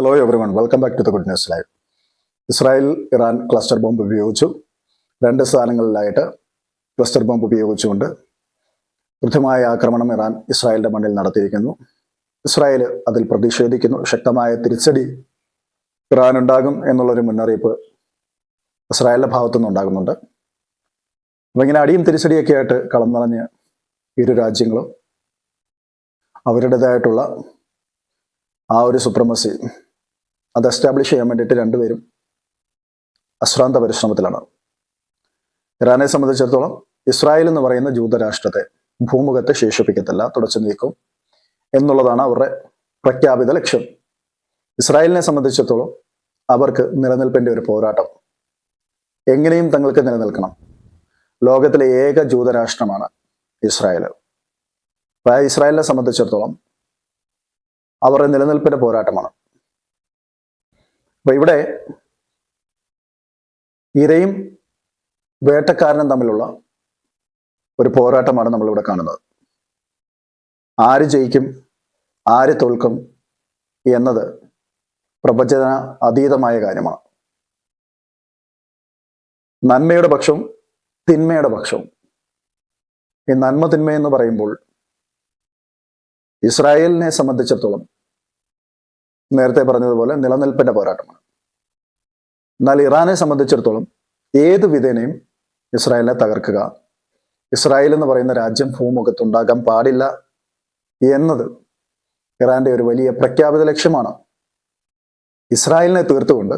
Hello everyone welcome back to the good news live Israel Iran cluster bomb ഉപയോഗിച്ചു. രണ്ട് സ്ഥാനങ്ങളിലായിട്ട് cluster bomb ഉപയോഗിച്ചുകൊണ്ട് കൃത്യമായ ആക്രമണം ഇറാൻ ഇസ്രായേലിന്റെ മണ്ണിൽ നടത്തിയിരിക്കുന്നു. ഇസ്രായേൽ അതിൽ പ്രതിഷേധിക്കുന്നു. ശക്തമായ തിരിച്ചടി ഇറാൻ ഉണ്ടാകും എന്നുള്ളൊരു മുന്നറിയിപ്പ് ഇസ്രായേലിന്റെ ഭാഗത്തുനിന്ന് ഉണ്ടാകുന്നുണ്ട്. അപ്പം ഇങ്ങനെ അടിയും തിരിച്ചടിയൊക്കെ ആയിട്ട് കളം നിറഞ്ഞ് ഇരു രാജ്യങ്ങളും അവരുടേതായിട്ടുള്ള ആ ഒരു സുപ്രമസി അത് എസ്റ്റാബ്ലിഷ് ചെയ്യാൻ വേണ്ടിയിട്ട് രണ്ടുപേരും അശ്രാന്ത പരിശ്രമത്തിലാണ്. ഇറാനെ സംബന്ധിച്ചിടത്തോളം ഇസ്രായേൽ എന്ന് പറയുന്ന ജൂതരാഷ്ട്രത്തെ ഭൂമുഖത്തെ ശേഷിപ്പിക്കത്തില്ല തുടച്ചു നീക്കും എന്നുള്ളതാണ് അവരുടെ പ്രഖ്യാപിത ലക്ഷ്യം. ഇസ്രായേലിനെ സംബന്ധിച്ചിടത്തോളം അവർക്ക് നിലനിൽപ്പിന്റെ ഒരു പോരാട്ടം. എങ്ങനെയും തങ്ങൾക്ക് നിലനിൽക്കണം. ലോകത്തിലെ ഏക ജൂതരാഷ്ട്രമാണ് ഇസ്രായേൽ. ഇസ്രായേലിനെ സംബന്ധിച്ചിടത്തോളം അവരുടെ നിലനിൽപ്പിന്റെ പോരാട്ടമാണ്. അപ്പൊ ഇവിടെ ഇരയും വേട്ടക്കാരനും തമ്മിലുള്ള ഒരു പോരാട്ടമാണ് നമ്മളിവിടെ കാണുന്നത്. ആര് ജയിക്കും ആര് തോൽക്കും എന്നത് പ്രപഞ്ചന അതീതമായ കാര്യമാണ്. നന്മയുടെ പക്ഷവും തിന്മയുടെ പക്ഷവും. ഈ നന്മ തിന്മ എന്ന് പറയുമ്പോൾ ഇസ്രായേലിനെ സംബന്ധിച്ചിടത്തോളം നേരത്തെ പറഞ്ഞതുപോലെ നിലനിൽപ്പിന്റെ പോരാട്ടമാണ്. എന്നാൽ ഇറാനെ സംബന്ധിച്ചിടത്തോളം ഏത് വിധേനയും ഇസ്രായേലിനെ തകർക്കുക ഇസ്രായേൽ എന്ന് പറയുന്ന രാജ്യം ഭൂമുഖത്തുണ്ടാകാൻ പാടില്ല എന്നത് ഇറാന്റെ ഒരു വലിയ പ്രഖ്യാപിത ലക്ഷ്യമാണ്. ഇസ്രായേലിനെ തീർത്തുകൊണ്ട്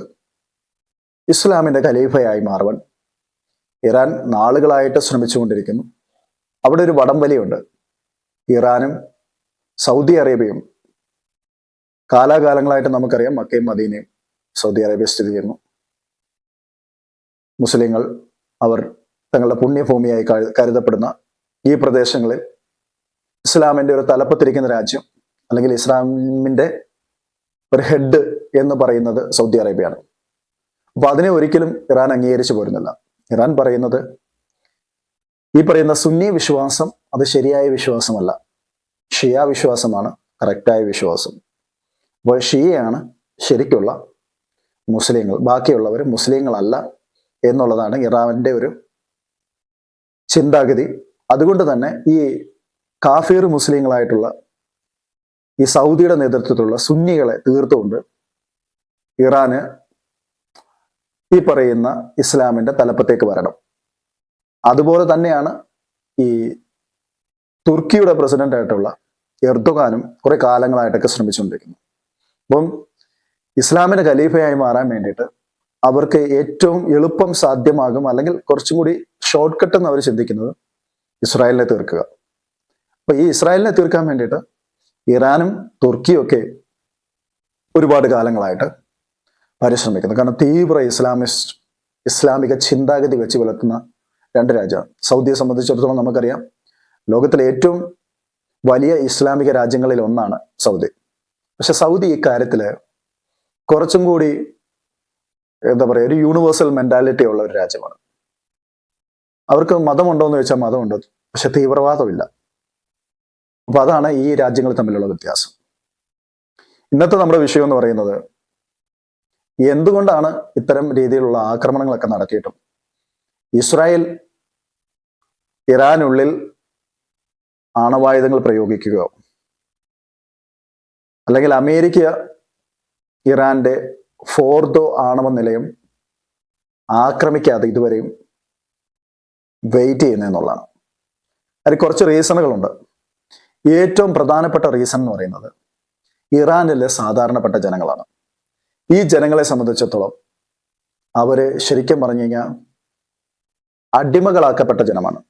ഇസ്ലാമിന്റെ ഖലീഫയായി മാറുവാൻ ഇറാൻ നാളുകളായിട്ട് ശ്രമിച്ചുകൊണ്ടിരിക്കുന്നു. അവിടെ ഒരു വടംവലിയുണ്ട്. ഇറാനും സൗദി അറേബ്യയും കാലാകാലങ്ങളായിട്ട് നമുക്കറിയാം മക്കയും മദീനയും സൗദി അറേബ്യ സ്ഥിതി ചെയ്യുന്നു. മുസ്ലിങ്ങൾ അവർ തങ്ങളുടെ പുണ്യഭൂമിയായി കരുതപ്പെടുന്ന ഈ പ്രദേശങ്ങളിൽ ഇസ്ലാമിന്റെ ഒരു തലപ്പത്തിരിക്കുന്ന രാജ്യം അല്ലെങ്കിൽ ഇസ്ലാമിന്റെ ഒരു ഹെഡ് എന്ന് പറയുന്നത് സൗദി അറേബ്യയാണ്. അപ്പൊ അതിനെ ഒരിക്കലും ഇറാൻ അംഗീകരിച്ചു പോരുന്നില്ല. ഇറാൻ പറയുന്നത് ഈ പറയുന്ന സുന്നി വിശ്വാസം അത് ശരിയായ വിശ്വാസമല്ല. ഷിയ വിശ്വാസമാണ് കറക്റ്റായ വിശ്വാസം. അപ്പോൾ ഷിയയാണ് ശരിക്കുള്ള മുസ്ലിങ്ങൾ. ബാക്കിയുള്ളവർ മുസ്ലിങ്ങളല്ല എന്നുള്ളതാണ് ഇറാമിന്റെ ഒരു ചിന്താഗതി. അതുകൊണ്ട് തന്നെ ഈ കാഫീർ മുസ്ലിങ്ങളായിട്ടുള്ള ഈ സൗദിയുടെ നേതൃത്വത്തിലുള്ള സുന്നികളെ തീർത്തുകൊണ്ട് ഇറാന് ഈ പറയുന്ന ഇസ്ലാമിന്റെ തലപ്പത്തേക്ക് വരണം. അതുപോലെ തന്നെയാണ് ഈ തുർക്കിയുടെ പ്രസിഡന്റ് ആയിട്ടുള്ള എർദോഗാനും കുറെ കാലങ്ങളായിട്ടൊക്കെ ശ്രമിച്ചുകൊണ്ടിരിക്കുന്നു അപ്പം ഇസ്ലാമിന്റെ ഖലീഫയായി മാറാൻ വേണ്ടിയിട്ട് അവർക്ക് ഏറ്റവും എളുപ്പം സാധ്യമാകും അല്ലെങ്കിൽ കുറച്ചും കൂടി ഷോർട്ട് കട്ട് എന്ന് അവർ ചിന്തിക്കുന്നത് ഇസ്രായേലിനെ തീർക്കുക. അപ്പൊ ഈ ഇസ്രായേലിനെ തീർക്കാൻ വേണ്ടിയിട്ട് ഇറാനും തുർക്കിയും ഒക്കെ ഒരുപാട് കാലങ്ങളായിട്ട് പരിശ്രമിക്കുന്നു. കാരണം തീവ്ര ഇസ്ലാമിസ്റ്റ് ഇസ്ലാമിക ചിന്താഗതി വെച്ച് പുലർത്തുന്ന രണ്ട് രാജ്യമാണ്. സൗദിയെ സംബന്ധിച്ചിടത്തോളം നമുക്കറിയാം ലോകത്തിലെ ഏറ്റവും വലിയ ഇസ്ലാമിക രാജ്യങ്ങളിൽ ഒന്നാണ് സൗദി. പക്ഷെ സൗദി ഇക്കാര്യത്തിൽ കുറച്ചും കൂടി എന്താ പറയുക ഒരു യൂണിവേഴ്സൽ മെന്റാലിറ്റി ഉള്ള ഒരു രാജ്യമാണ്. അവർക്ക് മതമുണ്ടോ എന്ന് ചോദിച്ചാൽ മതമുണ്ട് പക്ഷെ തീവ്രവാദമില്ല. അപ്പൊ അതാണ് ഈ രാജ്യങ്ങൾ തമ്മിലുള്ള വ്യത്യാസം. ഇന്നത്തെ നമ്മുടെ വിഷയം എന്ന് പറയുന്നത് എന്തുകൊണ്ടാണ് ഇത്തരം രീതിയിലുള്ള ആക്രമണങ്ങളൊക്കെ നടത്തിയിട്ടും ഇസ്രായേൽ ഇറാനുള്ളിൽ ആണവായുധങ്ങൾ പ്രയോഗിക്കുകയോ അല്ലെങ്കിൽ അമേരിക്ക ഇറാന്റെ ഫോർദോ ആണവ നിലയം ആക്രമിക്കാതെ ഇതുവരെയും വെയിറ്റ് ചെയ്യുന്നതെന്നുള്ളതാണ് അതിന് കുറച്ച് റീസണുകളുണ്ട് ഏറ്റവും പ്രധാനപ്പെട്ട റീസൺ എന്ന് പറയുന്നത് ഇറാനിലെ സാധാരണപ്പെട്ട ജനങ്ങളാണ്. ഈ ജനങ്ങളെ സംബന്ധിച്ചിടത്തോളം അവർ ശരിക്കും പറഞ്ഞു കഴിഞ്ഞാൽ അടിമകളാക്കപ്പെട്ട ജനമാണ്.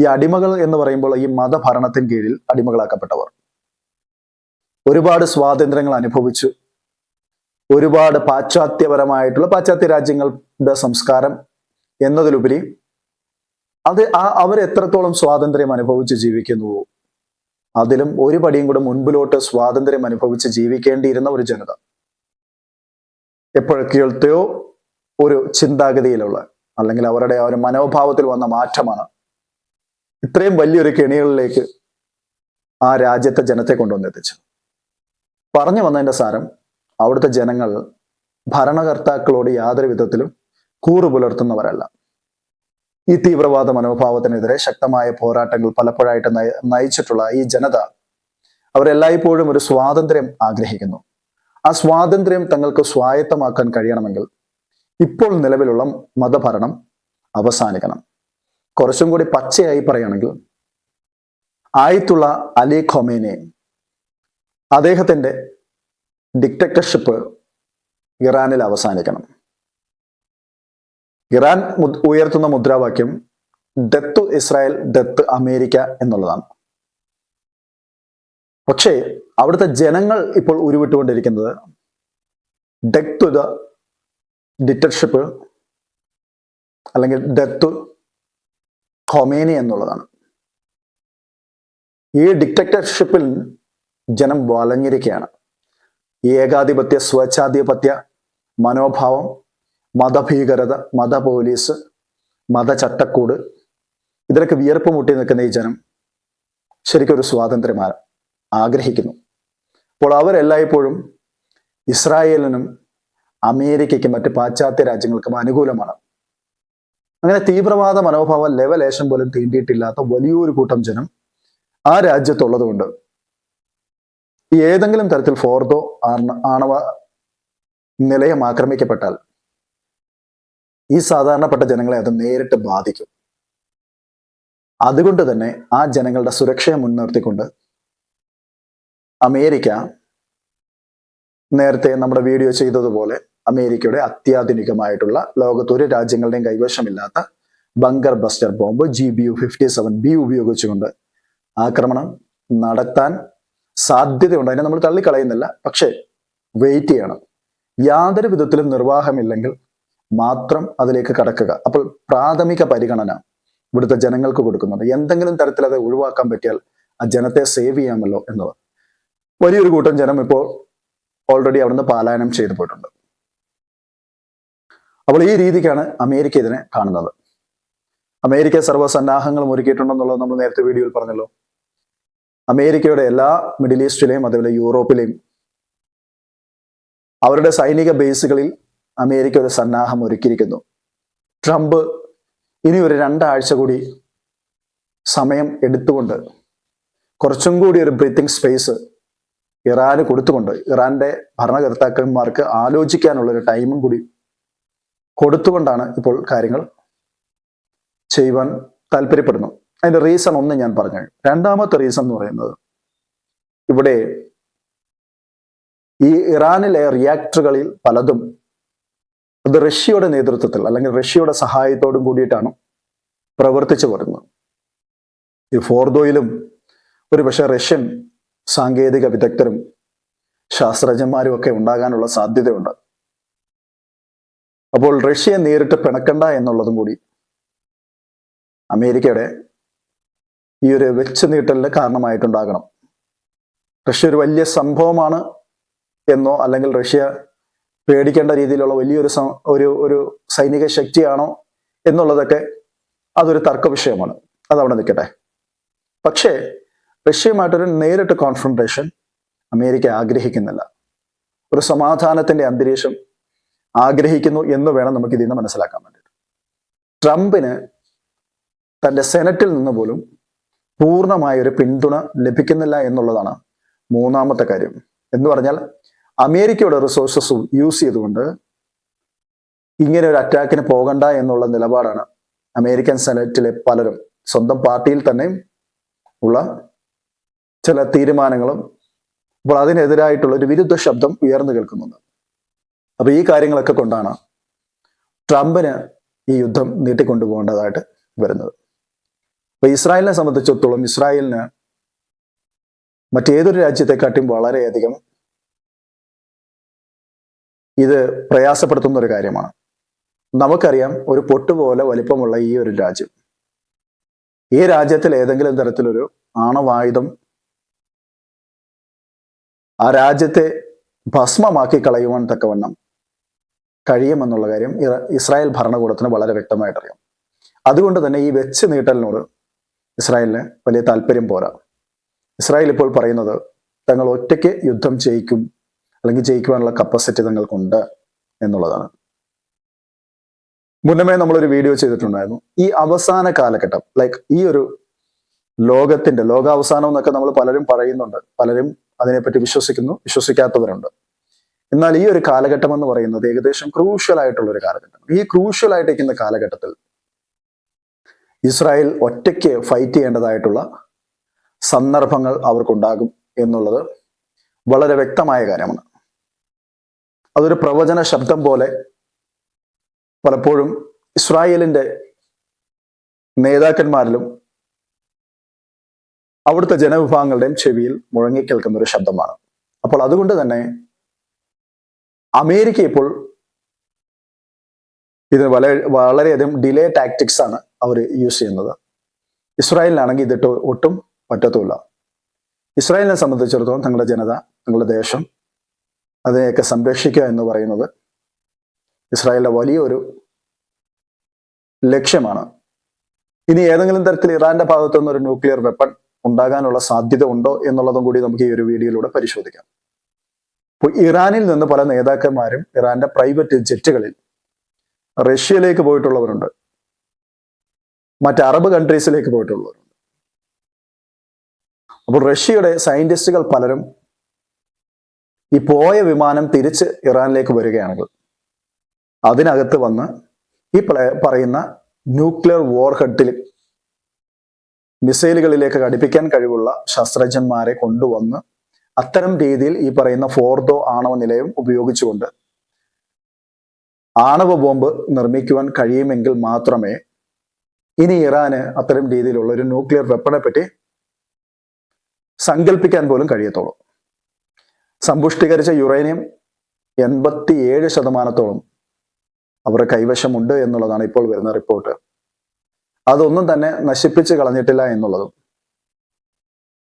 ഈ അടിമകൾ എന്ന് പറയുമ്പോൾ ഈ മതഭരണത്തിന് കീഴിൽ അടിമകളാക്കപ്പെട്ടവർ. ഒരുപാട് സ്വാതന്ത്ര്യങ്ങൾ അനുഭവിച്ചു. ഒരുപാട് പാശ്ചാത്യപരമായിട്ടുള്ള പാശ്ചാത്യ രാജ്യങ്ങളുടെ സംസ്കാരം എന്നതിലുപരി അത് ആ അവർ എത്രത്തോളം സ്വാതന്ത്ര്യം അനുഭവിച്ച് ജീവിക്കുന്നുവോ അതിലും ഒരു പടിയും കൂടെ മുൻപിലോട്ട് സ്വാതന്ത്ര്യം അനുഭവിച്ച് ജീവിക്കേണ്ടിയിരുന്ന ഒരു ജനത. എപ്പോഴൊക്കെയോ ഒരു ചിന്താഗതിയിലുള്ള അല്ലെങ്കിൽ അവരുടെ ആ ഒരു മനോഭാവത്തിൽ വന്ന മാറ്റമാണ് ഇത്രയും വലിയൊരു കെണികളിലേക്ക് ആ രാജ്യത്തെ ജനത്തെ കൊണ്ടുവന്നെത്തിച്ചത്. പറഞ്ഞു വന്നതിന്റെ സാരം അവിടുത്തെ ജനങ്ങൾ ഭരണകർത്താക്കളോട് യാതൊരു വിധത്തിലും കൂറു പുലർത്തുന്നവരല്ല. ഈ തീവ്രവാദ മനോഭാവത്തിനെതിരെ ശക്തമായ പോരാട്ടങ്ങൾ പലപ്പോഴായിട്ട് നയ നയിച്ചിട്ടുള്ള ഈ ജനത അവരെല്ലായ്പ്പോഴും ഒരു സ്വാതന്ത്ര്യം ആഗ്രഹിക്കുന്നു. ആ സ്വാതന്ത്ര്യം തങ്ങൾക്ക് സ്വായത്തമാക്കാൻ കഴിയണമെങ്കിൽ ഇപ്പോൾ നിലവിലുള്ള മതഭരണം അവസാനിക്കണം. കുറച്ചും കൂടി പച്ചയായി പറയുകയാണെങ്കിൽ ആയിട്ടുള്ള അലി ഖൊമേനെ അദ്ദേഹത്തിന്റെ ഡിക്റ്റേറ്റർഷിപ്പ് ഇറാനിൽ അവസാനിക്കണം. ഇറാൻ ഉയർത്തുന്ന മുദ്രാവാക്യം ഡെത്ത് ഇസ്രായേൽ ഡെത്ത് അമേരിക്ക എന്നുള്ളതാണ്. പക്ഷേ അവിടുത്തെ ജനങ്ങൾ ഇപ്പോൾ ഉരുവിട്ടുകൊണ്ടിരിക്കുന്നത് ഡെത്ത് ടു ദ ഡിക്റ്റർഷിപ്പ് അല്ലെങ്കിൽ ഡെത്ത് ഖൊമേനി എന്നുള്ളതാണ്. ഈ ഡിക്റ്റേറ്റർഷിപ്പിൽ ജനം വലഞ്ഞിരിക്കുകയാണ്. ഈ ഏകാധിപത്യ സ്വച്ഛാധിപത്യ മനോഭാവം മതഭീകരത മത പോലീസ് മതചട്ടക്കൂട് ഇതിലൊക്കെ വിയർപ്പ് മുട്ടി നിൽക്കുന്ന ഈ ജനം ശരിക്കും ഒരു സ്വാതന്ത്ര്യം ആഗ്രഹിക്കുന്നു. അപ്പോൾ അവരെല്ലായ്പ്പോഴും ഇസ്രായേലിനും അമേരിക്കയ്ക്കും മറ്റ് പാശ്ചാത്യ രാജ്യങ്ങൾക്കും അനുകൂലമാണ്. അങ്ങനെ തീവ്രവാദ മനോഭാവം ലെവലേശം പോലും തീണ്ടിയിട്ടില്ലാത്ത വലിയൊരു കൂട്ടം ജനം ആ രാജ്യത്തുള്ളതുകൊണ്ട് ഏതെങ്കിലും തരത്തിൽ ഫോർദോ ആണവ നിലയം ആക്രമിക്കപ്പെട്ടാൽ ഈ സാധാരണപ്പെട്ട ജനങ്ങളെ അത് നേരിട്ട് ബാധിക്കും. അതുകൊണ്ട് തന്നെ ആ ജനങ്ങളുടെ സുരക്ഷയെ മുൻനിർത്തിക്കൊണ്ട് അമേരിക്ക നേരത്തെ നമ്മുടെ വീഡിയോ ചെയ്തതുപോലെ അമേരിക്കയുടെ അത്യാധുനികമായിട്ടുള്ള ലോകത്ത് ഒരു രാജ്യങ്ങളുടെയും കൈവശമില്ലാത്ത bunker buster bomb G B U fifty seven B ഉപയോഗിച്ചുകൊണ്ട് ആക്രമണം നടത്താൻ സാധ്യതയുണ്ട്. അതിനെ നമ്മൾ തള്ളിക്കളയുന്നില്ല. പക്ഷേ വെയിറ്റ് ചെയ്യണം. യാതൊരു വിധത്തിലും നിർവാഹമില്ലെങ്കിൽ മാത്രം അതിലേക്ക് കടക്കുക. അപ്പോൾ പ്രാഥമിക പരിഗണന ഇവിടുത്തെ ജനങ്ങൾക്ക് കൊടുക്കുന്നുണ്ട് എന്തെങ്കിലും തരത്തിൽ അത് ഒഴിവാക്കാൻ പറ്റിയാൽ ആ ജനത്തെ സേവ് ചെയ്യാമല്ലോ എന്നത്. വലിയൊരു കൂട്ടം ജനം ഇപ്പോൾ ഓൾറെഡി അവിടുന്ന് പാലായനം ചെയ്തു പോയിട്ടുണ്ട്. അപ്പോൾ ഈ രീതിക്കാണ് അമേരിക്ക ഇതിനെ കാണുന്നത്. അമേരിക്ക സർവസന്നാഹങ്ങളും ഒരുക്കിയിട്ടുണ്ടെന്നുള്ളത് നമ്മൾ നേരത്തെ വീഡിയോയിൽ പറഞ്ഞല്ലോ. അമേരിക്കയുടെ എല്ലാ മിഡിൽ ഈസ്റ്റിലെയും അതുപോലെ യൂറോപ്പിലെയും അവരുടെ സൈനിക ബേസുകളിൽ അമേരിക്ക ഒരു സന്നാഹം ഒരുക്കിയിരിക്കുന്നു. ട്രംപ് ഇനി ഒരു രണ്ടാഴ്ച കൂടി സമയം എടുത്തുകൊണ്ട് കുറച്ചും കൂടി ഒരു ബ്രീത്തിങ് സ്പേസ് ഇറാന് കൊടുത്തുകൊണ്ട് ഇറാന്റെ ഭരണകർത്താക്കന്മാർക്ക് ആലോചിക്കാനുള്ള ഒരു ടൈമും കൂടി കൊടുത്തുകൊണ്ടാണ് ഇപ്പോൾ കാര്യങ്ങൾ ചെയ്യുവാൻ താല്പര്യപ്പെടുന്നു. അതിന്റെ റീസൺ ഒന്ന് ഞാൻ പറഞ്ഞു രണ്ടാമത്തെ റീസൺ എന്ന് പറയുന്നത് ഇവിടെ ഈ ഇറാനിലെ റിയാക്ടറുകളിൽ പലതും അത് റഷ്യയുടെ നേതൃത്വത്തിൽ അല്ലെങ്കിൽ റഷ്യയുടെ സഹായത്തോടും കൂടിയിട്ടാണ് പ്രവർത്തിച്ചു വരുന്നത്. ഈ ഫോർദോയിലും ഒരുപക്ഷെ റഷ്യൻ സാങ്കേതിക വിദഗ്ധരും ശാസ്ത്രജ്ഞന്മാരും ഒക്കെ ഉണ്ടാകാനുള്ള സാധ്യതയുണ്ട്. അപ്പോൾ റഷ്യയെ നേരിട്ട് പിണക്കണ്ട എന്നുള്ളതും കൂടി അമേരിക്കയുടെ ഈ ഒരു വെച്ച് നീട്ടലിന് കാരണമായിട്ടുണ്ടാകണം. റഷ്യ ഒരു വലിയ സംഭവമാണ് എന്നോ അല്ലെങ്കിൽ റഷ്യ പേടിക്കേണ്ട രീതിയിലുള്ള വലിയൊരു ഒരു ഒരു സൈനിക ശക്തിയാണോ എന്നുള്ളതൊക്കെ അതൊരു തർക്ക വിഷയമാണ്. അതവിടെ നിൽക്കട്ടെ. പക്ഷേ റഷ്യയുമായിട്ടൊരു നേരിട്ട് കോൺഫ്രണ്ടേഷൻ അമേരിക്ക ആഗ്രഹിക്കുന്നില്ല. ഒരു സമാധാനത്തിന്റെ അന്തരീക്ഷം ആഗ്രഹിക്കുന്നു എന്ന് വേണം നമുക്ക് ഇതിൽ നിന്ന് മനസ്സിലാക്കാൻ വേണ്ടിയിട്ട്. ട്രംപിന് തന്റെ സെനറ്റിൽ നിന്ന് പോലും പൂർണമായ ഒരു പിന്തുണ ലഭിക്കുന്നില്ല എന്നുള്ളതാണ് മൂന്നാമത്തെ കാര്യം. എന്ന് പറഞ്ഞാൽ അമേരിക്കയുടെ റിസോഴ്സസ് യൂസ് ചെയ്തുകൊണ്ട് ഇങ്ങനെ ഒരു അറ്റാക്കിന് പോകണ്ട എന്നുള്ള നിലപാടാണ് അമേരിക്കൻ സെനറ്റിലെ പലരും. സ്വന്തം പാർട്ടിയിൽ തന്നെ ഉള്ള ചില തീരുമാനങ്ങളും അപ്പോൾ അതിനെതിരായിട്ടുള്ള ഒരു വിരുദ്ധ ശബ്ദം ഉയർന്നു കേൾക്കുന്നുണ്ട്. അപ്പൊ ഈ കാര്യങ്ങളൊക്കെ കൊണ്ടാണ് ട്രംപിന് ഈ യുദ്ധം നീട്ടിക്കൊണ്ടുപോകേണ്ടതായിട്ട് വരുന്നത്. അപ്പൊ ഇസ്രായേലിനെ സംബന്ധിച്ചിടത്തോളം ഇസ്രായേലിന് മറ്റേതൊരു രാജ്യത്തെക്കാട്ടിയും വളരെയധികം ഇത് പ്രയാസപ്പെടുത്തുന്ന ഒരു കാര്യമാണ്. നമുക്കറിയാം ഒരു പൊട്ടുപോലെ വലിപ്പമുള്ള ഈ ഒരു രാജ്യം. ഈ രാജ്യത്തിൽ ഏതെങ്കിലും തരത്തിലൊരു ആണവായുധം ആ രാജ്യത്തെ ഭസ്മമാക്കി കളയുവാൻ തക്കവണ്ണം കഴിയുമെന്നുള്ള കാര്യം ഇസ്രായേൽ ഭരണകൂടത്തിന് വളരെ വ്യക്തമായിട്ടറിയാം. അതുകൊണ്ട് തന്നെ ഈ വെച്ച് നീട്ടലിനോട് ഇസ്രായേലിന് വലിയ താല്പര്യം പോരാ. ഇസ്രായേൽ ഇപ്പോൾ പറയുന്നത് തങ്ങൾ ഒറ്റയ്ക്ക് യുദ്ധം ചെയ്യിക്കും അല്ലെങ്കിൽ ജയിക്കുവാനുള്ള കപ്പാസിറ്റി തങ്ങൾക്കുണ്ട് എന്നുള്ളതാണ്. മുന്നമേ നമ്മളൊരു വീഡിയോ ചെയ്തിട്ടുണ്ടായിരുന്നു. ഈ അവസാന കാലഘട്ടം ലൈക്ക് ഈ ഒരു ലോകത്തിന്റെ ലോകാവസാനം എന്നൊക്കെ നമ്മൾ പലരും പറയുന്നുണ്ട്. പലരും അതിനെപ്പറ്റി വിശ്വസിക്കുന്നു വിശ്വസിക്കാത്തവരുണ്ട്. എന്നാൽ ഈ ഒരു കാലഘട്ടം എന്ന് പറയുന്നത് ഏകദേശം ക്രൂഷ്യൽ ആയിട്ടുള്ള ഒരു കാലഘട്ടം. ഈ ക്രൂഷ്യൽ ആയിട്ടിരിക്കുന്ന കാലഘട്ടത്തിൽ ഇസ്രായേൽ ഒറ്റയ്ക്ക് ഫൈറ്റ് ചെയ്യേണ്ടതായിട്ടുള്ള സന്ദർഭങ്ങൾ അവർക്കുണ്ടാകും എന്നുള്ളത് വളരെ വ്യക്തമായ കാര്യമാണ്. അതൊരു പ്രവചന ശബ്ദം പോലെ പലപ്പോഴും ഇസ്രായേലിന്റെ നേതാക്കന്മാരിലും അവിടുത്തെ ജനവിഭാഗങ്ങളുടെയും ചെവിയിൽ മുഴങ്ങിക്കേൽക്കുന്ന ഒരു ശബ്ദമാണ്. അപ്പോൾ അതുകൊണ്ട് തന്നെ അമേരിക്ക ഇപ്പോൾ ഇതിന് വളരെ വളരെയധികം ഡിലേ ടാക്ടിക്സ് ആണ് അവർ യൂസ് ചെയ്യുന്നത്. ഇസ്രായേലിനാണെങ്കിൽ ഇതിട്ട് ഒട്ടും പറ്റത്തുമില്ല. ഇസ്രായേലിനെ സംബന്ധിച്ചിടത്തോളം തങ്ങളുടെ ജനത തങ്ങളുടെ ദേശം അതിനെയൊക്കെ സംരക്ഷിക്കുക എന്ന് പറയുന്നത് ഇസ്രായേലിന്റെ വലിയൊരു ലക്ഷ്യമാണ്. ഇനി ഏതെങ്കിലും തരത്തിൽ ഇറാന്റെ ഭാഗത്തു നിന്ന് ഒരു ന്യൂക്ലിയർ വെപ്പൺ ഉണ്ടാകാനുള്ള സാധ്യത ഉണ്ടോ എന്നുള്ളതും കൂടി നമുക്ക് ഈ ഒരു വീഡിയോയിലൂടെ പരിശോധിക്കാം. ഇപ്പോൾ ഇറാനിൽ നിന്ന് പല നേതാക്കന്മാരും ഇറാന്റെ പ്രൈവറ്റ് ജെറ്റുകളിൽ റഷ്യയിലേക്ക് പോയിട്ടുള്ളവരുണ്ട്. മറ്റ് അറബ് കൺട്രീസിലേക്ക് പോയിട്ടുള്ളവരുണ്ട്. അപ്പോൾ റഷ്യയുടെ സയന്റിസ്റ്റുകൾ പലരും ഈ പോയ വിമാനം തിരിച്ച് ഇറാനിലേക്ക് വരികയാണെങ്കിൽ അതിനകത്ത് വന്ന് ഈ പറയുന്ന ന്യൂക്ലിയർ വോർ ഹെഡിൽ മിസൈലുകളിലേക്ക് ഘടിപ്പിക്കാൻ കഴിവുള്ള ശാസ്ത്രജ്ഞന്മാരെ കൊണ്ടുവന്ന് അത്തരം രീതിയിൽ ഈ പറയുന്ന ഫോർദോ ആണവ നിലയം ഉപയോഗിച്ചുകൊണ്ട് ആണവ ബോംബ് നിർമ്മിക്കുവാൻ കഴിയുമെങ്കിൽ മാത്രമേ ഇനി ഇറാന് അത്തരം രീതിയിലുള്ള ഒരു ന്യൂക്ലിയർ വെപ്പണെ പറ്റി സങ്കല്പിക്കാൻ പോലും കഴിയത്തുള്ളൂ. സമ്പുഷ്ടീകരിച്ച യുറേനിയം എൺപത്തിയേഴ് ശതമാനത്തോളം അവരുടെ കൈവശമുണ്ട് എന്നുള്ളതാണ് ഇപ്പോൾ വരുന്ന റിപ്പോർട്ട്. അതൊന്നും തന്നെ നശിപ്പിച്ച് കളഞ്ഞിട്ടില്ല എന്നുള്ളതും.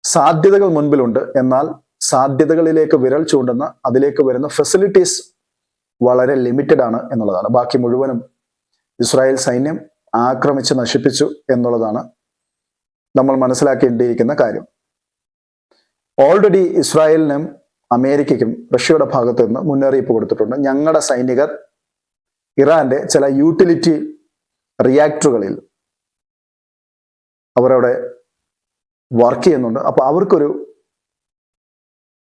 സാധ്യതകൾ മുൻപിലുണ്ട് എന്നാൽ സാധ്യതകളിലേക്ക് വിരൽ ചൂണ്ടുന്ന അതിലേക്ക് വരുന്ന ഫെസിലിറ്റീസ് വളരെ ലിമിറ്റഡ് ആണ് എന്നുള്ളതാണ്. ബാക്കി മുഴുവനും ഇസ്രായേൽ സൈന്യം ആക്രമിച്ച് നശിപ്പിച്ചു എന്നുള്ളതാണ് നമ്മൾ മനസ്സിലാക്കേണ്ടിയിരിക്കുന്ന കാര്യം. ഓൾറെഡി ഇസ്രായേലിനും അമേരിക്കയ്ക്കും റഷ്യയുടെ ഭാഗത്ത് നിന്ന് മുന്നറിയിപ്പ് കൊടുത്തിട്ടുണ്ട്. ഞങ്ങളുടെ സൈനികർ ഇറാന്റെ ചില യൂട്ടിലിറ്റി റിയാക്ടറുകളിൽ അവരവിടെ വർക്ക് ചെയ്യുന്നുണ്ട്. അപ്പൊ അവർക്കൊരു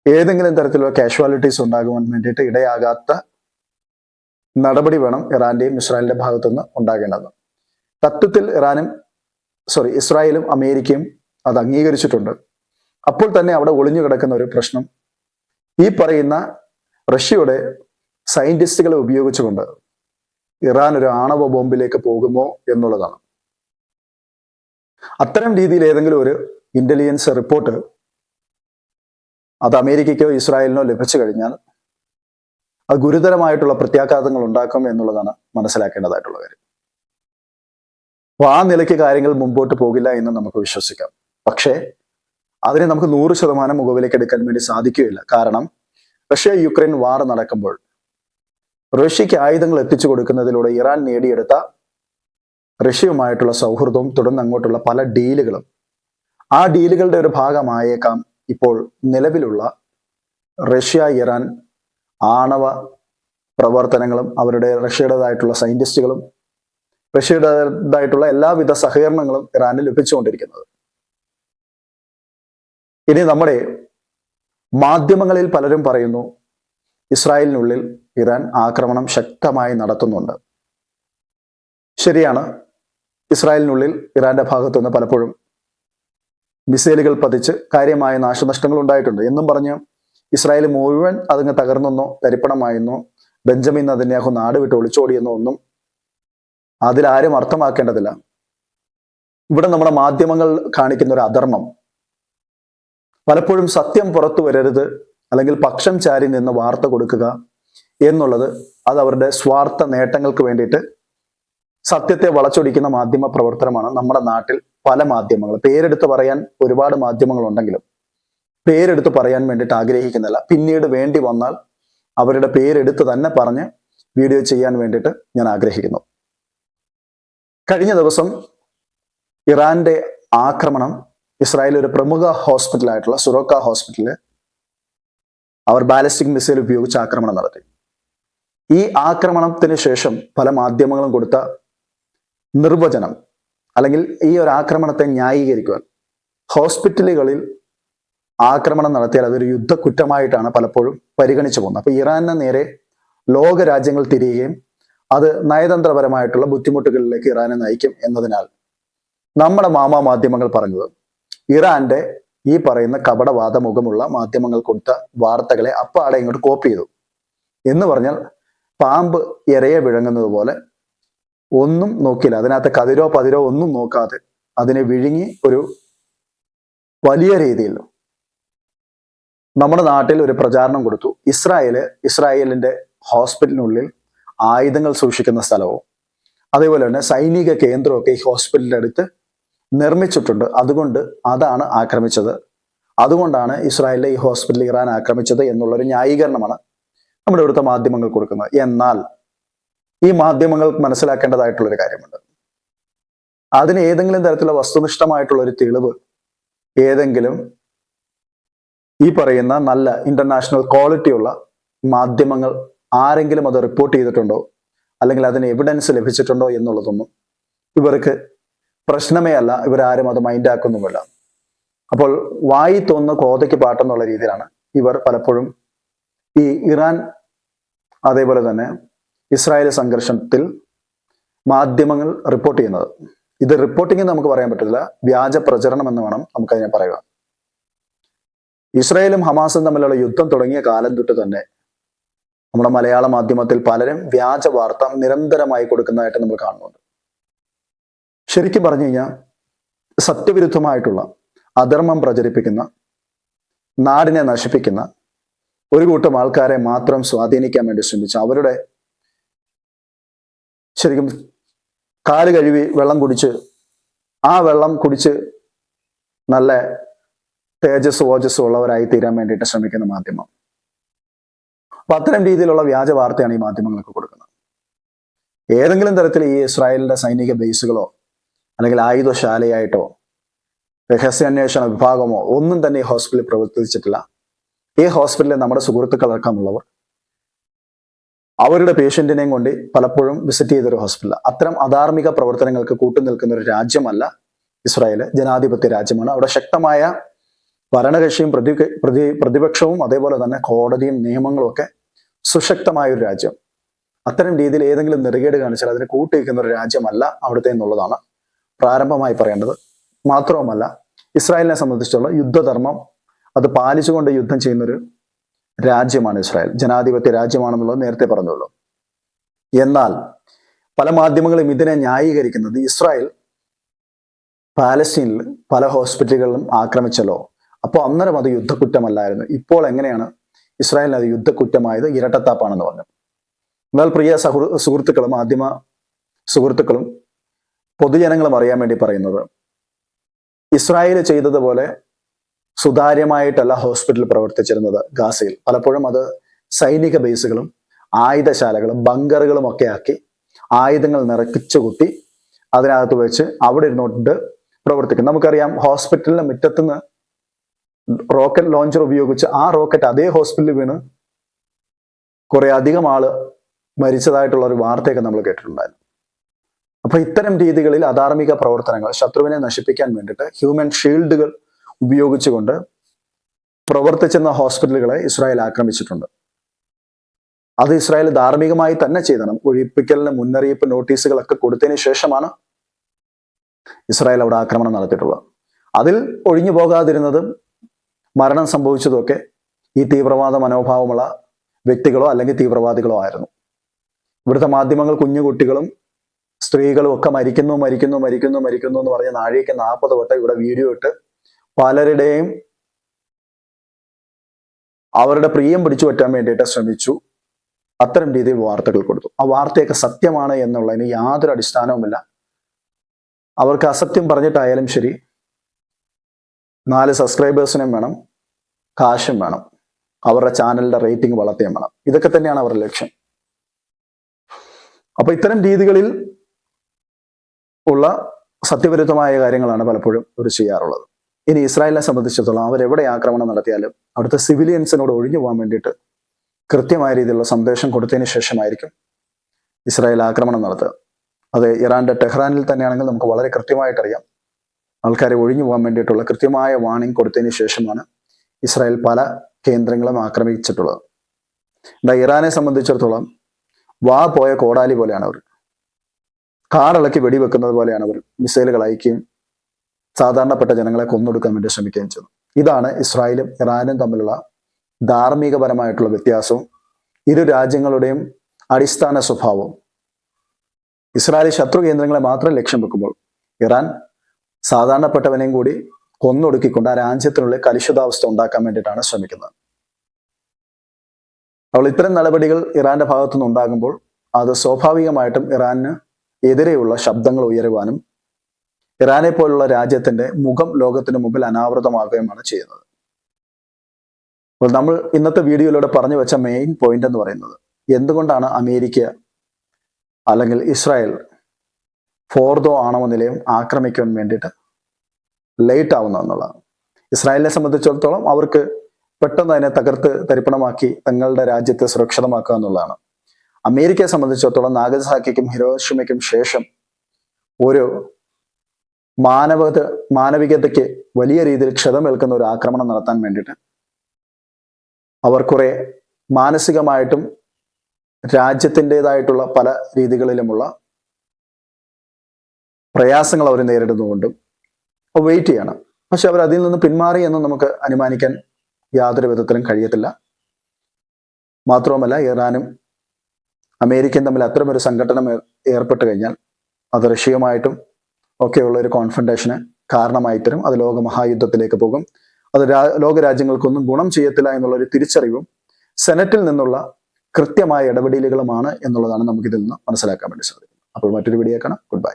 ഏതെങ്കിലും തരത്തിലുള്ള കാഷ്വാലിറ്റീസ് ഉണ്ടാകുവാൻ വേണ്ടിയിട്ട് ഇടയാകാത്ത നടപടി വേണം ഇറാന്റെയും ഇസ്രായേലിന്റെ ഭാഗത്തുനിന്ന് ഉണ്ടാകേണ്ടത്. തത്വത്തിൽ ഇറാനും സോറി ഇസ്രായേലും അമേരിക്കയും അത് അംഗീകരിച്ചിട്ടുണ്ട്. അപ്പോൾ തന്നെ അവിടെ ഒളിഞ്ഞു കിടക്കുന്ന ഒരു പ്രശ്നം. ഈ പറയുന്ന റഷ്യയുടെ സയന്റിസ്റ്റുകളെ ഉപയോഗിച്ചുകൊണ്ട് ഇറാൻ ഒരു ആണവ ബോംബിലേക്ക് പോകുമോ എന്നുള്ളതാണ്. അത്തരം രീതിയിൽ ഏതെങ്കിലും ഒരു ഇന്റലിജൻസ് റിപ്പോർട്ട് അത് അമേരിക്കയ്ക്കോ ഇസ്രായേലിനോ ലഭിച്ചു കഴിഞ്ഞാൽ അത് ഗുരുതരമായിട്ടുള്ള പ്രത്യാഘാതങ്ങൾ ഉണ്ടാക്കും എന്നുള്ളതാണ് മനസ്സിലാക്കേണ്ടതായിട്ടുള്ള കാര്യം. അപ്പൊ ആ നിലയ്ക്ക് കാര്യങ്ങൾ മുമ്പോട്ട് പോകില്ല എന്ന് നമുക്ക് വിശ്വസിക്കാം. പക്ഷേ അതിനെ നമുക്ക് നൂറ് ശതമാനം മുഖവിലേക്ക് എടുക്കാൻ വേണ്ടി സാധിക്കുകയില്ല. കാരണം റഷ്യ യുക്രൈൻ വാർ നടക്കുമ്പോൾ റഷ്യക്ക് ആയുധങ്ങൾ എത്തിച്ചു കൊടുക്കുന്നതിലൂടെ ഇറാൻ നേടിയെടുത്ത റഷ്യയുമായിട്ടുള്ള സൗഹൃദവും തുടർന്ന് അങ്ങോട്ടുള്ള പല ഡീലുകളും ആ ഡീലുകളുടെ ഒരു ഭാഗമായേക്കാം ഇപ്പോൾ നിലവിലുള്ള റഷ്യ ഇറാൻ ആണവ പ്രവർത്തനങ്ങളും അവരുടെ റഷ്യയുടേതായിട്ടുള്ള സയന്റിസ്റ്റുകളും റഷ്യയുടേതായിട്ടുള്ള എല്ലാവിധ സഹകരണങ്ങളും ഇറാന് ലഭിച്ചുകൊണ്ടിരിക്കുന്നത്. ഇനി നമ്മുടെ മാധ്യമങ്ങളിൽ പലരും പറയുന്നു ഇസ്രായേലിനുള്ളിൽ ഇറാൻ ആക്രമണം ശക്തമായി നടത്തുന്നുണ്ട്. ശരിയാണ് ഇസ്രായേലിനുള്ളിൽ ഇറാന്റെ ഭാഗത്തുനിന്ന് പലപ്പോഴും മിസൈലുകൾ പതിച്ച് കാര്യമായ നാശനഷ്ടങ്ങൾ ഉണ്ടായിട്ടുണ്ട് എന്നും പറഞ്ഞ് ഇസ്രായേൽ മുഴുവൻ അതങ്ങ് തകർന്നെന്നോ തരിപ്പണമായെന്നോ ബെഞ്ചമിൻ നദന്യാഹു നാട് വിട്ട് ഒളിച്ചോടിയെന്നോ ഒന്നും അതിലാരും അർത്ഥമാക്കേണ്ടതില്ല. ഇവിടെ നമ്മുടെ മാധ്യമങ്ങൾ കാണിക്കുന്ന ഒരു അധർമ്മം. പലപ്പോഴും സത്യം പുറത്തു വരരുത് അല്ലെങ്കിൽ പക്ഷം ചാരി നിന്ന് വാർത്ത കൊടുക്കുക എന്നുള്ളത് അത് അവരുടെ സ്വാർത്ഥ നേട്ടങ്ങൾക്ക് വേണ്ടിയിട്ട് സത്യത്തെ വളച്ചൊടിക്കുന്ന മാധ്യമ പ്രവർത്തനമാണ് നമ്മുടെ നാട്ടിൽ പല മാധ്യമങ്ങൾ. പേരെടുത്ത് പറയാൻ ഒരുപാട് മാധ്യമങ്ങൾ ഉണ്ടെങ്കിലും പേരെടുത്ത് പറയാൻ വേണ്ടിയിട്ട് ആഗ്രഹിക്കുന്നില്ല. പിന്നീട് വേണ്ടി വന്നാൽ അവരുടെ പേരെടുത്ത് തന്നെ പറഞ്ഞ് വീഡിയോ ചെയ്യാൻ വേണ്ടിയിട്ട് ഞാൻ ആഗ്രഹിക്കുന്നു. കഴിഞ്ഞ ദിവസം ഇറാന്റെ ആക്രമണം ഇസ്രായേൽ ഒരു പ്രമുഖ ഹോസ്പിറ്റലായിട്ടുള്ള സുറോക്ക ഹോസ്പിറ്റലിൽ അവർ ബാലിസ്റ്റിക് മിസൈൽ ഉപയോഗിച്ച് ആക്രമണം നടത്തി. ഈ ആക്രമണത്തിന് ശേഷം പല മാധ്യമങ്ങളും കൊടുത്ത നിർവചനം അല്ലെങ്കിൽ ഈ ഒരു ആക്രമണത്തെ ന്യായീകരിക്കുവാൻ ഹോസ്പിറ്റലുകളിൽ ആക്രമണം നടത്തിയാൽ അതൊരു യുദ്ധക്കുറ്റമായിട്ടാണ് പലപ്പോഴും പരിഗണിച്ചു പോകുന്നത്. അപ്പൊ ഇറാനെ നേരെ ലോക രാജ്യങ്ങൾ തിരിയുകയും അത് നയതന്ത്രപരമായിട്ടുള്ള ബുദ്ധിമുട്ടുകളിലേക്ക് ഇറാനെ നയിക്കും എന്നതിനാൽ നമ്മുടെ മാമാ മാധ്യമങ്ങൾ പറഞ്ഞത് ഇറാന്റെ ഈ പറയുന്ന കപടവാദ മുഖമുള്ള മാധ്യമങ്ങൾ കൊടുത്ത വാർത്തകളെ അപ്പാടെ ഇങ്ങോട്ട് കോപ്പി ചെയ്തു. എന്ന് പറഞ്ഞാൽ പാമ്പ് ഇരയെ വിഴുങ്ങുന്നത് പോലെ ഒന്നും നോക്കില്ല അതിനകത്ത് കതിരോ പതിരോ ഒന്നും നോക്കാതെ അതിനെ വിഴുങ്ങി ഒരു വലിയ രീതിയിൽ നമ്മുടെ നാട്ടിൽ ഒരു പ്രചാരണം കൊടുത്തു. ഇസ്രായേൽ ഇസ്രായേലിന്റെ ഹോസ്പിറ്റലിനുള്ളിൽ ആയുധങ്ങൾ സൂക്ഷിക്കുന്ന സ്ഥലവും അതേപോലെ തന്നെ സൈനിക കേന്ദ്രമൊക്കെ ഈ ഹോസ്പിറ്റലിന്റെ അടുത്ത് നിർമ്മിച്ചിട്ടുണ്ട്. അതുകൊണ്ട് അതാണ് ആക്രമിച്ചത്. അതുകൊണ്ടാണ് ഇസ്രായേലിലെ ഈ ഹോസ്പിറ്റൽ ഇറാൻ ആക്രമിച്ചത് എന്നുള്ളൊരു ന്യായീകരണമാണ് നമ്മുടെ ഇവിടുത്തെ മാധ്യമങ്ങൾ കൊടുക്കുന്നത്. എന്നാൽ ഈ മാധ്യമങ്ങൾ മനസ്സിലാക്കേണ്ടതായിട്ടുള്ളൊരു കാര്യമുണ്ട്. അതിന് ഏതെങ്കിലും തരത്തിലുള്ള വസ്തുനിഷ്ഠമായിട്ടുള്ള ഒരു തെളിവ് ഏതെങ്കിലും ഈ പറയുന്ന നല്ല ഇന്റർനാഷണൽ ക്വാളിറ്റിയുള്ള മാധ്യമങ്ങൾ ആരെങ്കിലും അത് റിപ്പോർട്ട് ചെയ്തിട്ടുണ്ടോ? അല്ലെങ്കിൽ അതിന് എവിഡൻസ് ലഭിച്ചിട്ടുണ്ടോ എന്നുള്ളതൊന്നും ഇവർക്ക് പ്രശ്നമേ അല്ല. ഇവരാരും അത് മൈൻഡ് ആക്കുന്നുമില്ല. അപ്പോൾ വായി തോന്നുന്ന കോതയ്ക്ക് പാട്ടെന്നുള്ള രീതിയിലാണ് ഇവർ പലപ്പോഴും ഈ ഇറാൻ അതേപോലെ തന്നെ ഇസ്രായേൽ സംഘർഷത്തിൽ മാധ്യമങ്ങൾ റിപ്പോർട്ട് ചെയ്യുന്നത്. ഇത് റിപ്പോർട്ടിംഗ് നമുക്ക് പറയാൻ പറ്റില്ല വ്യാജ പ്രചരണം എന്ന് വേണം നമുക്കതിനെ പറയുക ഇസ്രായേലും ഹമാസും തമ്മിലുള്ള യുദ്ധം തുടങ്ങിയ കാലം തൊട്ട് തന്നെ നമ്മുടെ മലയാള മാധ്യമത്തിൽ പലരും വ്യാജ വാർത്ത നിരന്തരമായി കൊടുക്കുന്നതായിട്ട് നമ്മൾ കാണുന്നുണ്ട്. ശരിക്കും പറഞ്ഞു കഴിഞ്ഞാൽ സത്യവിരുദ്ധമായിട്ടുള്ള അധർമ്മം പ്രചരിപ്പിക്കുന്ന നാടിനെ നശിപ്പിക്കുന്ന ഒരു കൂട്ടം ആൾക്കാരെ മാത്രം സ്വാധീനിക്കാൻ വേണ്ടി ശ്രമിച്ചു അവരുടെ ശരിക്കും കാൽ കഴുകി വെള്ളം കുടിച്ച് ആ വെള്ളം കുടിച്ച് നല്ല തേജസ് ഓജസ് ഉള്ളവരായി തീരാൻ വേണ്ടിയിട്ട് ശ്രമിക്കുന്ന മാധ്യമം. അപ്പൊ അത്തരം രീതിയിലുള്ള വ്യാജ വാർത്തയാണ് ഈ മാധ്യമങ്ങൾക്ക് കൊടുക്കുന്നത്. ഏതെങ്കിലും തരത്തിൽ ഈ ഇസ്രായേലിന്റെ സൈനിക ബേസുകളോ അല്ലെങ്കിൽ ആയുധശാലയായിട്ടോ രഹസ്യാന്വേഷണ വിഭാഗമോ ഒന്നും തന്നെ ഈ ഹോസ്പിറ്റലിൽ പ്രവർത്തിച്ചിട്ടില്ല. ഈ ഹോസ്പിറ്റലിൽ നമ്മുടെ സുഹൃത്തുക്കളടക്കമുള്ളവർ അവരുടെ പേഷ്യന്റിനെയും കൊണ്ട് പലപ്പോഴും വിസിറ്റ് ചെയ്തൊരു ഹോസ്പിറ്റൽ അത്തരം അധാർമിക പ്രവർത്തനങ്ങൾക്ക് കൂട്ടുനിൽക്കുന്ന ഒരു രാജ്യമല്ല ഇസ്രായേൽ ജനാധിപത്യ രാജ്യമാണ്. അവിടെ ശക്തമായ ഭരണകക്ഷിയും പ്രതി പ്രതി പ്രതിപക്ഷവും അതേപോലെ തന്നെ കോടതിയും നിയമങ്ങളും ഒക്കെ സുശക്തമായ ഒരു രാജ്യം. അത്തരം രീതിയിൽ ഏതെങ്കിലും നെറുകേട് കാണിച്ചാൽ അതിന് കൂട്ടിവെക്കുന്ന ഒരു രാജ്യമല്ല അവിടുത്തെ എന്നുള്ളതാണ് പ്രാരംഭമായി പറയേണ്ടത്. മാത്രവുമല്ല ഇസ്രായേലിനെ സംബന്ധിച്ചുള്ള യുദ്ധധർമ്മം അത് പാലിച്ചുകൊണ്ട് യുദ്ധം ചെയ്യുന്നൊരു രാജ്യമാണ് ഇസ്രായേൽ. ജനാധിപത്യ രാജ്യമാണെന്നുള്ളത് നേരത്തെ പറഞ്ഞുള്ളൂ. എന്നാൽ പല മാധ്യമങ്ങളും ഇതിനെ ന്യായീകരിക്കുന്നത് ഇസ്രായേൽ പാലസ്തീനിൽ പല ഹോസ്പിറ്റലുകളിലും ആക്രമിച്ചല്ലോ അപ്പോൾ അന്നേരം അത് യുദ്ധക്കുറ്റമല്ലായിരുന്നു. ഇപ്പോൾ എങ്ങനെയാണ്? ഇസ്രായേലിന് അത് യുദ്ധക്കുറ്റമായത് ഇരട്ടത്താപ്പാണെന്ന് പറഞ്ഞു. എന്നാൽ പ്രിയ സഹൃ സുഹൃത്തുക്കളും മാധ്യമ സുഹൃത്തുക്കളും പൊതുജനങ്ങളും അറിയാൻ വേണ്ടി പറയുന്നത് ഇസ്രായേൽ ചെയ്തതുപോലെ സുതാര്യമായിട്ടല്ല ഹോസ്പിറ്റൽ പ്രവർത്തിച്ചിരുന്നത് ഗാസയിൽ. പലപ്പോഴും അത് സൈനിക ബേസുകളും ആയുധശാലകളും ബങ്കറുകളും ഒക്കെ ആക്കി ആയുധങ്ങൾ നിറക്കിച്ചു കുത്തി അതിനകത്ത് വെച്ച് അവിടെ ഇരുന്നോട്ട് പ്രവർത്തിക്കും നമുക്കറിയാം ഹോസ്പിറ്റലിന് മുറ്റത്തുനിന്ന് റോക്കറ്റ് ലോഞ്ചർ ഉപയോഗിച്ച് ആ റോക്കറ്റ് അതേ ഹോസ്പിറ്റലിൽ വീണ് കുറെ അധികം ആൾ മരിച്ചതായിട്ടുള്ള ഒരു വാർത്തയൊക്കെ നമ്മൾ കേട്ടിട്ടുണ്ടായിരുന്നു. അപ്പൊ ഇത്തരം രീതികളിൽ അധാർമിക പ്രവർത്തനങ്ങൾ ശത്രുവിനെ നശിപ്പിക്കാൻ വേണ്ടിയിട്ട് ഹ്യൂമൻ ഷീൽഡുകൾ ഉപയോഗിച്ചുകൊണ്ട് പ്രവർത്തിച്ചിരുന്ന ഹോസ്പിറ്റലുകളെ ഇസ്രായേൽ ആക്രമിച്ചിട്ടുണ്ട്. അത് ഇസ്രായേൽ ധാർമ്മികമായി തന്നെ ചെയ്തണം. ഒഴിപ്പിക്കലിന് മുന്നറിയിപ്പ് നോട്ടീസുകളൊക്കെ കൊടുത്തതിന് ശേഷമാണ് ഇസ്രായേൽ അവിടെ ആക്രമണം നടത്തിയിട്ടുള്ളത്. അതിൽ ഒഴിഞ്ഞു പോകാതിരുന്നതും മരണം സംഭവിച്ചതൊക്കെ ഈ തീവ്രവാദ മനോഭാവമുള്ള വ്യക്തികളോ അല്ലെങ്കിൽ തീവ്രവാദികളോ ആയിരുന്നു. ഇവിടുത്തെ മാധ്യമങ്ങൾ കുഞ്ഞു കുട്ടികളും സ്ത്രീകളും ഒക്കെ മരിക്കുന്നു മരിക്കുന്നു മരിക്കുന്നു മരിക്കുന്നു എന്ന് പറഞ്ഞ നാഴേക്ക് നാൽപ്പത് വട്ടം ഇവിടെ വീഡിയോ ഇട്ട് പലരുടെയും അവരുടെ പ്രിയം പിടിച്ചു പറ്റാൻ വേണ്ടിയിട്ട് ശ്രമിച്ചു. അത്തരം രീതിയിൽ വാർത്തകൾ കൊടുത്തു. ആ വാർത്തയൊക്കെ സത്യമാണ് എന്നുള്ളതിന് യാതൊരു അടിസ്ഥാനവുമില്ല. അവർക്ക് അസത്യം പറഞ്ഞിട്ടായാലും ശരി നാല് സബ്സ്ക്രൈബേഴ്സിനും വേണം കാശും വേണം. അവരുടെ ചാനലിന്റെ റേറ്റിംഗ് വളർത്തുകയും വേണം. ഇതൊക്കെ തന്നെയാണ് അവരുടെ ലക്ഷ്യം. അപ്പൊ ഇത്തരം രീതികളിൽ ഉള്ള സത്യവിരുദ്ധമായ കാര്യങ്ങളാണ് പലപ്പോഴും അവർ ചെയ്യാറുള്ളത്. ഇനി ഇസ്രായേലിനെ സംബന്ധിച്ചിടത്തോളം അവരെവിടെ ആക്രമണം നടത്തിയാലും അവിടുത്തെ സിവിലിയൻസിനോട് ഒഴിഞ്ഞു പോകാൻ വേണ്ടിയിട്ട് കൃത്യമായ രീതിയിലുള്ള സന്ദേശം കൊടുത്തതിന് ശേഷമായിരിക്കും ഇസ്രായേൽ ആക്രമണം നടത്തുക. അത് ഇറാന്റെ ടെഹ്റാനിൽ തന്നെയാണെങ്കിൽ നമുക്ക് വളരെ കൃത്യമായിട്ട് അറിയാം ആൾക്കാരെ ഒഴിഞ്ഞു പോകാൻ വേണ്ടിയിട്ടുള്ള കൃത്യമായ വാണിംഗ് കൊടുത്തതിന് ശേഷമാണ് ഇസ്രായേൽ പല കേന്ദ്രങ്ങളും ആക്രമിച്ചിട്ടുള്ളത്. എന്താ ഇറാനെ സംബന്ധിച്ചിടത്തോളം വാ പോയ കോടാലി പോലെയാണ് അവർ. കാറിളക്കി വെടിവെക്കുന്നത് പോലെയാണ് അവർ മിസൈലുകൾ അയക്കുകയും സാധാരണപ്പെട്ട ജനങ്ങളെ കൊന്നൊടുക്കാൻ വേണ്ടി ശ്രമിക്കുകയും ചെയ്തു ഇതാണ് ഇസ്രായേലും ഇറാനും തമ്മിലുള്ള ധാർമ്മികപരമായിട്ടുള്ള വ്യത്യാസവും ഇരു രാജ്യങ്ങളുടെയും അടിസ്ഥാന സ്വഭാവവും. ഇസ്രായേൽ ശത്രു കേന്ദ്രങ്ങളെ മാത്രം ലക്ഷ്യം വെക്കുമ്പോൾ ഇറാൻ സാധാരണപ്പെട്ടവനെയും കൂടി കൊന്നൊടുക്കിക്കൊണ്ട് ആ രാജ്യത്തിനുള്ളിൽ കലുഷിതാവസ്ഥ ഉണ്ടാക്കാൻ വേണ്ടിയിട്ടാണ് ശ്രമിക്കുന്നത്. അവൾ ഇത്തരം നടപടികൾ ഇറാന്റെ ഭാഗത്തുനിന്ന് ഉണ്ടാകുമ്പോൾ അത് സ്വാഭാവികമായിട്ടും ഇറാന് എതിരെയുള്ള ശബ്ദങ്ങൾ ഉയരുവാനും ഇറാനെ പോലുള്ള രാജ്യത്തിന്റെ മുഖം ലോകത്തിന് മുമ്പിൽ അനാവൃതമാകുകയുമാണ് ചെയ്യുന്നത്. അപ്പോൾ നമ്മൾ ഇന്നത്തെ വീഡിയോയിലൂടെ പറഞ്ഞു വെച്ച മെയിൻ പോയിന്റ് എന്ന് പറയുന്നത് എന്തുകൊണ്ടാണ് അമേരിക്ക അല്ലെങ്കിൽ ഇസ്രായേൽ ഫോർദോ ആണവ നിലയം ആക്രമിക്കാൻ വേണ്ടിയിട്ട് ലേറ്റ് ആവുന്നു എന്നുള്ളതാണ്. ഇസ്രായേലിനെ സംബന്ധിച്ചിടത്തോളം അവർക്ക് പെട്ടെന്ന് അതിനെ തകർത്ത് തരിപ്പണമാക്കി തങ്ങളുടെ രാജ്യത്തെ സുരക്ഷിതമാക്കുക എന്നുള്ളതാണ്. അമേരിക്കയെ സംബന്ധിച്ചിടത്തോളം നാഗസാക്കിക്കും ഹിരോഷിമയ്ക്കും ശേഷം ഒരു മാനവത മാനവികതയ്ക്ക് വലിയ രീതിയിൽ ക്ഷതമേൽക്കുന്ന ഒരു ആക്രമണം നടത്താൻ വേണ്ടിയിട്ട് അവർ കുറെ മാനസികമായിട്ടും രാജ്യത്തിന്റെതായിട്ടുള്ള പല രീതികളിലുമുള്ള പ്രയാസങ്ങൾ അവർ നേരിടുന്നുകൊണ്ടും വെയിറ്റ് ചെയ്യണം. പക്ഷെ അവർ അതിൽ നിന്ന് പിന്മാറി എന്ന് നമുക്ക് അനുമാനിക്കാൻ യാതൊരു വിധത്തിലും കഴിയത്തില്ല. മാത്രവുമല്ല ഇറാനും അമേരിക്കയും തമ്മിൽ അത്തരമൊരു സംഘടന ഏർപ്പെട്ട് കഴിഞ്ഞാൽ അത് റഷ്യയുമായിട്ടും ഒക്കെയുള്ള ഒരു കോൺഫ്രണ്ടേഷന് കാരണമായി തരും. അത് ലോകമഹായുദ്ധത്തിലേക്ക് പോകും. അത് രാ ലോകരാജ്യങ്ങൾക്കൊന്നും ഗുണം ചെയ്യത്തില്ല എന്നുള്ള ഒരു തിരിച്ചറിവും സെനറ്റിൽ നിന്നുള്ള കൃത്യമായ ഇടപെടലുകളുമാണ് എന്നുള്ളതാണ് നമുക്കിതിൽ നിന്ന് മനസ്സിലാക്കാൻ വേണ്ടി സാധിക്കുന്നത്. അപ്പോൾ മറ്റൊരു വീഡിയോ കാണാം. Good bye